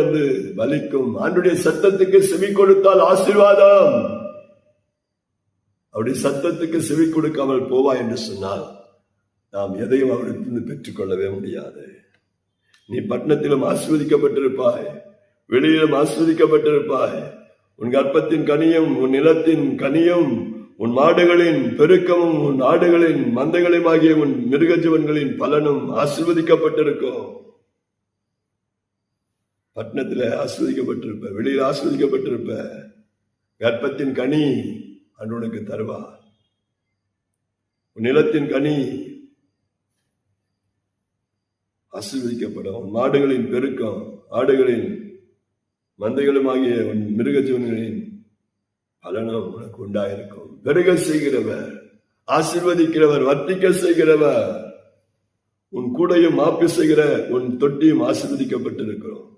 வந்து பலிக்கும் ஆண்டுடைய சத்தத்துக்கு செவி கொடுத்தால் ஆசீர்வாதம். அவருடைய சத்தத்துக்கு செவி கொடுக்காமல் போவா என்று சொன்னால் நாம் எதையும் அவரிடத்திலிருந்து பெற்றுக்கொள்ளவே முடியாது. நீ பட்டணத்திலும் ஆஸ்வதிக்கப்பட்டிருப்பாய் வெளியிலும் ஆஸ்வதிக்கப்பட்டிருப்பாய் உன் கற்பத்தின் கனியும் உன் நிலத்தின் கனியும் உன் மாடுகளின் பெருக்கமும் உன் ஆடுகளின் மந்தைகளையும் ஆகிய உன் மிருகஜீவன்களின் பலனும் ஆசிர்வதிக்கப்பட்டிருக்கும். பட்டணத்தில் ஆஸ்வதிக்கப்பட்டிருப்ப வெளியில் ஆஸ்வதிக்கப்பட்டிருப்ப கர்ப்பத்தின் கனி அன்று உனக்கு தருவா. உன் நிலத்தின் கனி ஆசீர்வதிக்கப்படும். உன் மாடுகளின் பெருக்கம் ஆடுகளின் மந்தைகளும் ஆகிய உன் மிருக ஜீவன்களின் பலனும் உனக்கு உண்டாயிருக்கும். பெருக செய்கிறவர் ஆசீர்வதிக்கிறவர் வர்த்திக்க செய்கிறவர். உன் கூடையும் மாப்பு செய்கிற உன் தொட்டியும் ஆசிர்வதிக்கப்பட்டிருக்கிறோம்.